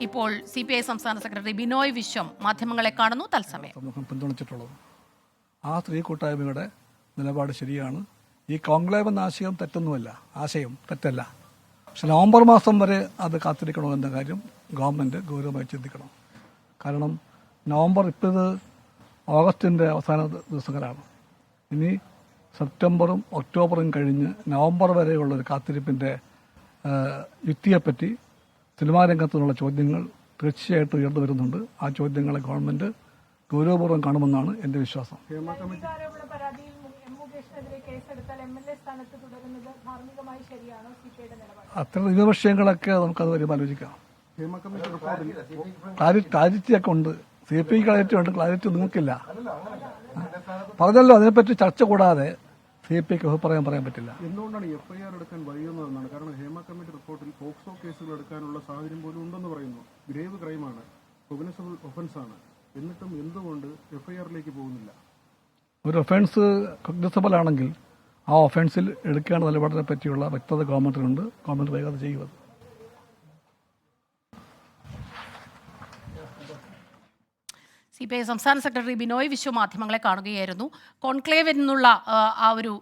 ഇപ്പോൾ C P I സംസ്ഥാന secretary Binoy Viswam മാധ്യമങ്ങളെ കാണുന്നു തത്സമയം. സമൂഹം പിന്തുണച്ചിട്ടുള്ളത്. ആ സ്ത്രീ കൂട്ടായ്മയുടെ നിലപാട് ശരിയാണ്. ഈ കോൺക്ലേവ് എന്ന ആശയം തെറ്റൊന്നുമല്ല. ആശയം തെറ്റല്ല. പക്ഷെ നവംബർ മാസം വരെ അത് കാത്തിരിക്കണോ എന്ന കാര്യം ഗവൺമെന്റ് ഗൗരവമായി ചിന്തിക്കണം. കാരണം നവംബർ ഇപ്പോൾ ഇത് ഓഗസ്റ്റിന്റെ അവസാന ദിവസങ്ങളാണ്. ഇനി സെപ്റ്റംബറും ഒക്ടോബറും കഴിഞ്ഞ് നവംബർ വരെയുള്ള ഒരു കാത്തിരിപ്പിന്റെ യുക്തിയെപ്പറ്റി സിനിമാ രംഗത്തു നിന്നുള്ള ചോദ്യങ്ങൾ തീർച്ചയായിട്ടും ഉയർന്നു വരുന്നുണ്ട്. ആ ചോദ്യങ്ങളെ ഗവൺമെന്റ് ഗൗരവപൂർവം കാണുമെന്നാണ് എന്റെ വിശ്വാസം. അത്തരം വിമർശയങ്ങളൊക്കെ നമുക്കത് വരും ആലോചിക്കാം. ക്ലാരി ക്ലാരിറ്റിയൊക്കെ ഉണ്ട്. സി പി ഐ ക്ലാരിറ്റി ഉണ്ട്. ക്ലാരിറ്റി നിങ്ങൾക്കില്ല. പറഞ്ഞല്ലോ അതിനെപ്പറ്റി ചർച്ച കൂടാതെ സി പി ഐക്ക് അഭിപ്രായം പറയാൻ പറ്റില്ല. എന്തുകൊണ്ടാണ് എഫ്ഐആർ എടുക്കാൻ വൈകുന്നതെന്നാണ് കാരണം ഹേമ കമ്മിറ്റി റിപ്പോർട്ടിൽ പോക്സോ കേസുകൾ എടുക്കാനുള്ള സാഹചര്യം പോലും ഉണ്ടെന്ന് പറയുന്നു. ഗ്രേവ് ക്രൈമാണ്. കൊഗ്നസബിൾ ഒഫൻസ് ആണ് എന്നിട്ടും എന്തുകൊണ്ട് എഫ്ഐആറിലേക്ക് പോകുന്നില്ല? ഒരു ഒഫൻസ് കൊഗ്നസബിൾ ആണെങ്കിൽ ആ ഒഫൻസിൽ എടുക്കേണ്ട നിലപാടിനെ പറ്റിയുള്ള വ്യക്തത ഗവൺമെന്റിനുണ്ട്. ഗവൺമെന്റ് വേഗത ചെയ്യുന്നത് സി പി ഐ സംസ്ഥാന സെക്രട്ടറി ബിനോയ് വിശ്വ മാധ്യമങ്ങളെ കാണുകയായിരുന്നു. കോൺക്ലേവ് എന്നുള്ള ആ, ഒരു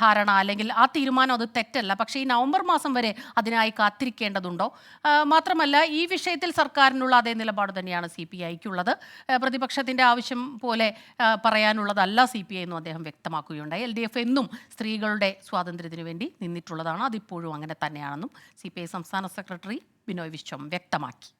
ധാരണ അല്ലെങ്കിൽ ആ തീരുമാനം അത് തെറ്റല്ല. പക്ഷേ ഈ നവംബർ മാസം വരെ അതിനായി കാത്തിരിക്കേണ്ടതുണ്ടോ? മാത്രമല്ല ഈ വിഷയത്തിൽ സർക്കാരിനുള്ള അതേ നിലപാട് തന്നെയാണ് സി പി ഐക്കുള്ളത്. പ്രതിപക്ഷത്തിന്റെ ആവശ്യം പോലെ പറയാനുള്ളതല്ല സി പി ഐ എന്നും അദ്ദേഹം വ്യക്തമാക്കുകയുണ്ടായി. എൽ ഡി എഫ് എന്നും സ്ത്രീകളുടെ സ്വാതന്ത്ര്യത്തിനു വേണ്ടി നിന്നിട്ടുള്ളതാണ്. അതിപ്പോഴും അങ്ങനെ തന്നെയാണെന്നും സി പി ഐ സംസ്ഥാന സെക്രട്ടറി ബിനോയ് വിശ്വം വ്യക്തമാക്കി.